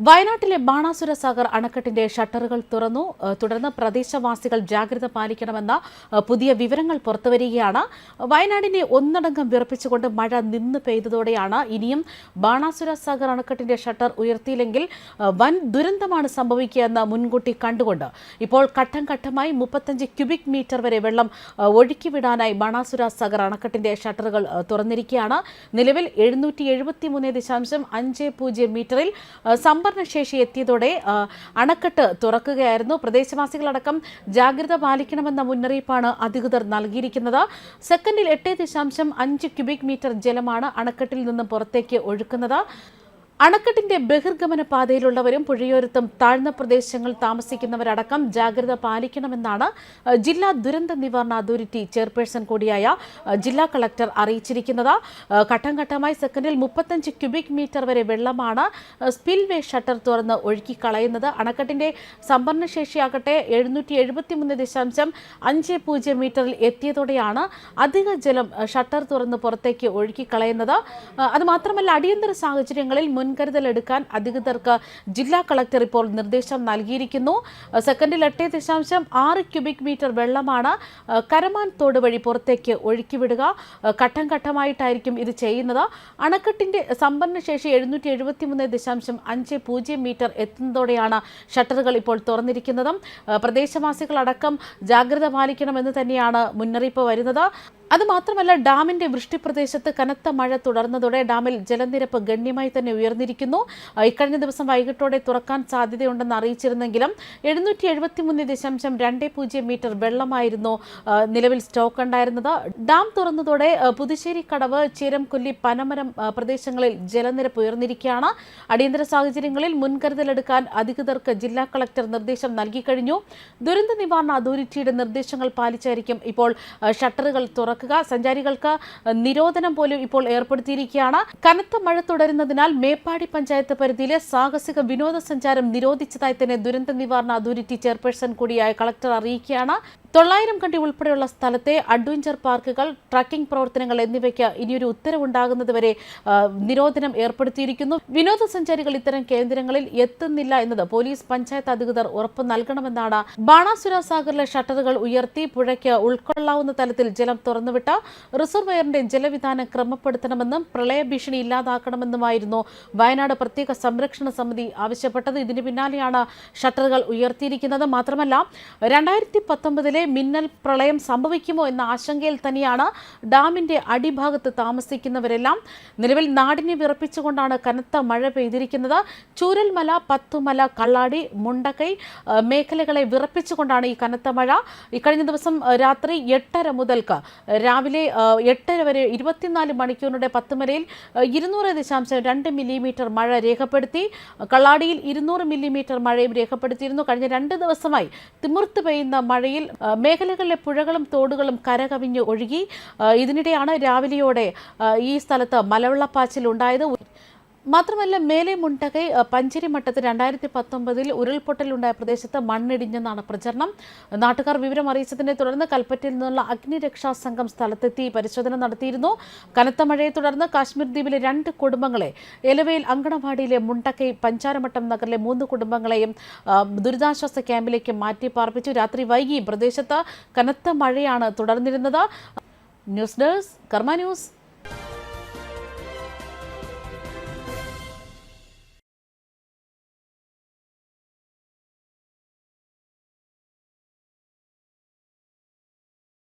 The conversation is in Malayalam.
വയനാട്ടിലെ ബാണാസുര സാഗർ അണക്കെട്ടിന്റെ ഷട്ടറുകൾ തുറന്നു. തുടർന്ന് പ്രദേശവാസികൾ ജാഗ്രത പാലിക്കണമെന്ന പുതിയ വിവരങ്ങൾ പുറത്തുവരികയാണ്. വയനാടിനെ ഒന്നടങ്കം വിറപ്പിച്ചുകൊണ്ട് മഴ നിന്ന് പെയ്തതോടെയാണ് ഇനിയും ബാണാസുര സാഗർ അണക്കെട്ടിന്റെ ഷട്ടർ ഉയർത്തിയില്ലെങ്കിൽ വൻ ദുരന്തമാണ് സംഭവിക്കുകയെന്ന് മുൻകൂട്ടി കണ്ടുകൊണ്ട്. ഇപ്പോൾ ഘട്ടം ഘട്ടമായി മുപ്പത്തഞ്ച് ക്യൂബിക് മീറ്റർ വരെ വെള്ളം ഒഴുക്കിവിടാനായി ബാണാസുര സാഗർ അണക്കെട്ടിന്റെ ഷട്ടറുകൾ തുറന്നിരിക്കുകയാണ്. നിലവിൽ എഴുന്നൂറ്റി എഴുപത്തി മൂന്ന് ദശാംശം അഞ്ച് പൂജ്യം മീറ്ററിൽ ഏഹ് സംഭരണശേഷി എത്തിയതോടെ അണക്കെട്ട് തുറക്കുകയായിരുന്നു. പ്രദേശവാസികളടക്കം ജാഗ്രത പാലിക്കണമെന്ന മുന്നറിയിപ്പാണ് അധികൃതർ നൽകിയിരിക്കുന്നത്. സെക്കൻഡിൽ എട്ട് ദശാംശം അഞ്ച് ക്യൂബിക് മീറ്റർ ജലമാണ് അണക്കെട്ടിൽ നിന്ന് പുറത്തേക്ക് ഒഴുക്കുന്നത്. അണക്കെട്ടിന്റെ ബഹിർഗമന പാതയിലുള്ളവരും പുഴയോരത്തും താഴ്ന്ന പ്രദേശങ്ങൾ താമസിക്കുന്നവരടക്കം ജാഗ്രത പാലിക്കണമെന്നാണ് ജില്ലാ ദുരന്ത നിവാരണ അതോറിറ്റി ചെയർപേഴ്സൺ കൂടിയായ ജില്ലാ കളക്ടർ അറിയിച്ചിരിക്കുന്നത്. ഘട്ടംഘട്ടമായി ഘട്ടം ഘട്ടമായി സെക്കൻഡിൽ മുപ്പത്തഞ്ച് ക്യൂബിക് മീറ്റർ വരെ വെള്ളമാണ് സ്പിൽവേ ഷട്ടർ തുറന്ന് ഒഴുക്കി കളയുന്നത് അണക്കെട്ടിന്റെ സംഭരണശേഷിയാകട്ടെ എഴുന്നൂറ്റി എഴുപത്തിമൂന്ന് ദശാംശം അഞ്ച് പൂജ്യം മീറ്ററിൽ എത്തിയതോടെയാണ് അധിക ജലം ഷട്ടർ തുറന്ന് പുറത്തേക്ക് ഒഴുക്കി കളയുന്നത് അതുമാത്രമല്ല അത് മാത്രമല്ല അടിയന്തര സാഹചര്യങ്ങളിൽ മുൻകരുതൽ എടുക്കാൻ അധികൃതർക്ക് ജില്ലാ കളക്ടർ ഇപ്പോൾ നിർദ്ദേശം നൽകിയിരിക്കുന്നു. സെക്കൻഡിൽ എട്ട് ദശാംശം ആറ് ക്യൂബിക് മീറ്റർ വെള്ളമാണ് കരമാൻ തോട് വഴി പുറത്തേക്ക് ഒഴുക്കിവിടുക. വിടുക ഘട്ടം ഘട്ടമായിട്ടായിരിക്കും ഇത് ചെയ്യുന്നത്. അണക്കെട്ടിന്റെ സംഭരണശേഷി എഴുന്നൂറ്റി എഴുപത്തിമൂന്ന് ദശാംശം അഞ്ച് പൂജ്യം മീറ്റർ എത്തുന്നതോടെയാണ് ഷട്ടറുകൾ ഇപ്പോൾ തുറന്നിരിക്കുന്നതും. പ്രദേശവാസികളടക്കം ജാഗ്രത പാലിക്കണമെന്ന് തന്നെയാണ് മുന്നറിയിപ്പ് വരുന്നത്. അതുമാത്രമല്ല ഡാമിന്റെ വൃഷ്ടിപ്രദേശത്ത് കനത്ത മഴ തുടർന്നതോടെ ഡാമിൽ ജലനിരപ്പ് ഗണ്യമായി തന്നെ ഉയർന്നിരിക്കുന്നു. ഇക്കഴിഞ്ഞ ദിവസം വൈകിട്ടോടെ തുറക്കാൻ സാധ്യതയുണ്ടെന്ന് അറിയിച്ചിരുന്നെങ്കിലും എഴുന്നൂറ്റി എഴുപത്തിമൂന്ന് ദശാംശം രണ്ട് പൂജ്യം മീറ്റർ വെള്ളമായിരുന്നു നിലവിൽ സ്റ്റോക്ക് ഉണ്ടായിരുന്നത്. ഡാം തുറന്നതോടെ പുതുശ്ശേരി കടവ് ചീരംകൊല്ലി പനമരം പ്രദേശങ്ങളിൽ ജലനിരപ്പ് ഉയർന്നിരിക്കുകയാണ്. അടിയന്തര സാഹചര്യങ്ങളിൽ മുൻകരുതലെടുക്കാൻ അധികൃതർക്ക് ജില്ലാ കളക്ടർ നിർദ്ദേശം നൽകിക്കഴിഞ്ഞു ദുരന്ത നിവാരണ അതോറിറ്റിയുടെ നിർദ്ദേശങ്ങൾ പാലിച്ചായിരിക്കും ഇപ്പോൾ ഷട്ടറുകൾ തുറക്കുക സഞ്ചാരികൾക്ക് നിരോധനം പോലും ഇപ്പോൾ ഏർപ്പെടുത്തിയിരിക്കുകയാണ്. കനത്ത മഴ തുടരുന്നതിനാൽ മേപ്പാടി പഞ്ചായത്ത് പരിധിയിലെ സാഹസിക വിനോദസഞ്ചാരം നിരോധിച്ചതായി തന്നെ ദുരന്ത നിവാരണ അതോറിറ്റി ചെയർപേഴ്സൺ കൂടിയായ കളക്ടർ അറിയിക്കുകയാണ്. തൊള്ളായിരം കണ്ടി ഉൾപ്പെടെയുള്ള സ്ഥലത്തെ അഡ്വഞ്ചർ പാർക്കുകൾ ട്രക്കിംഗ് പ്രവർത്തനങ്ങൾ എന്നിവയ്ക്ക് ഇനിയൊരു ഉത്തരവുണ്ടാകുന്നതുവരെ നിരോധനം ഏർപ്പെടുത്തിയിരിക്കുന്നു. വിനോദസഞ്ചാരികൾ ഇത്തരം കേന്ദ്രങ്ങളിൽ എത്തുന്നില്ല എന്നത് പോലീസ് പഞ്ചായത്ത് അധികൃതർ ഉറപ്പ് നൽകണമെന്നാണ് ബാണാസുര സാഗറിലെ ഷട്ടറുകൾ ഉയർത്തി പുഴയ്ക്ക് ഉൾക്കൊള്ളാവുന്ന തലത്തിൽ ജലം തുറന്നുവിട്ട റിസർവയറിന്റെ ജലവിധാനം ക്രമപ്പെടുത്തണമെന്നും പ്രളയ ഭീഷണി ഇല്ലാതാക്കണമെന്നുമായിരുന്നു വയനാട് പ്രത്യേക സംരക്ഷണ സമിതി ആവശ്യപ്പെട്ടത്. ഇതിന് പിന്നാലെയാണ് ഷട്ടറുകൾ ഉയർത്തിയിരിക്കുന്നത്. മാത്രമല്ല രണ്ടായിരത്തി പത്തൊമ്പതിലെ മിന്നൽ പ്രളയം സംഭവിക്കുമോ എന്ന ആശങ്കയിൽ തന്നെയാണ് ഡാമിന്റെ അടിഭാഗത്ത് താമസിക്കുന്നവരെല്ലാം. നിലവിൽ നാടിനെ വിറപ്പിച്ചുകൊണ്ടാണ് കനത്ത മഴ പെയ്തിരിക്കുന്നത്. ചൂരൽമല പത്തുമല കള്ളാടി മുണ്ടക്കൈ മേഖലകളെ വിറപ്പിച്ചുകൊണ്ടാണ് ഈ കനത്ത മഴ. ഇക്കഴിഞ്ഞ ദിവസം രാത്രി എട്ടര മുതൽക്ക് രാവിലെ എട്ടര വരെ ഇരുപത്തിനാല് മണിക്കൂറിനുടെ പത്തുമലയിൽ ഇരുന്നൂറ് ദശാംശം രണ്ട് മില്ലിമീറ്റർ മഴ രേഖപ്പെടുത്തി. കള്ളാടിയിൽ ഇരുന്നൂറ് മില്ലിമീറ്റർ മഴയും രേഖപ്പെടുത്തിയിരുന്നു. കഴിഞ്ഞ രണ്ട് ദിവസമായി തിമിർത്ത് പെയ്യുന്ന മഴയിൽ മേഖലകളിലെ പുഴകളും തോടുകളും കരകവിഞ്ഞ് ഒഴുകി ഇതിനിടെയാണ് രാവിലെയോടെ ഈ സ്ഥലത്ത് മലവെള്ളപ്പാച്ചിൽ ഉണ്ടായത് മാത്രമല്ല മേലെ മുണ്ടകൈ പഞ്ചരിമട്ടത്ത് രണ്ടായിരത്തി പത്തൊമ്പതിൽ ഉരുൾപൊട്ടലുണ്ടായ പ്രദേശത്ത് മണ്ണിടിഞ്ഞെന്നാണ് പ്രചരണം. നാട്ടുകാർ വിവരം അറിയിച്ചതിനെ തുടർന്ന് കൽപ്പറ്റയിൽ നിന്നുള്ള അഗ്നിരക്ഷാ സംഘം സ്ഥലത്തെത്തി പരിശോധന നടത്തിയിരുന്നു. കനത്ത മഴയെ തുടർന്ന് കാശ്മീർ ദ്വീപിലെ രണ്ട് കുടുംബങ്ങളെ എലവയിൽ അങ്കണവാടിയിലെ മുണ്ടക്കൈ പഞ്ചാരമട്ടം നഗറിലെ മൂന്ന് കുടുംബങ്ങളെയും ദുരിതാശ്വാസ ക്യാമ്പിലേക്ക് മാറ്റി പാർപ്പിച്ചു. രാത്രി വൈകി പ്രദേശത്ത് കനത്ത മഴയാണ് തുടർന്നിരുന്നത്. News desk Karma news.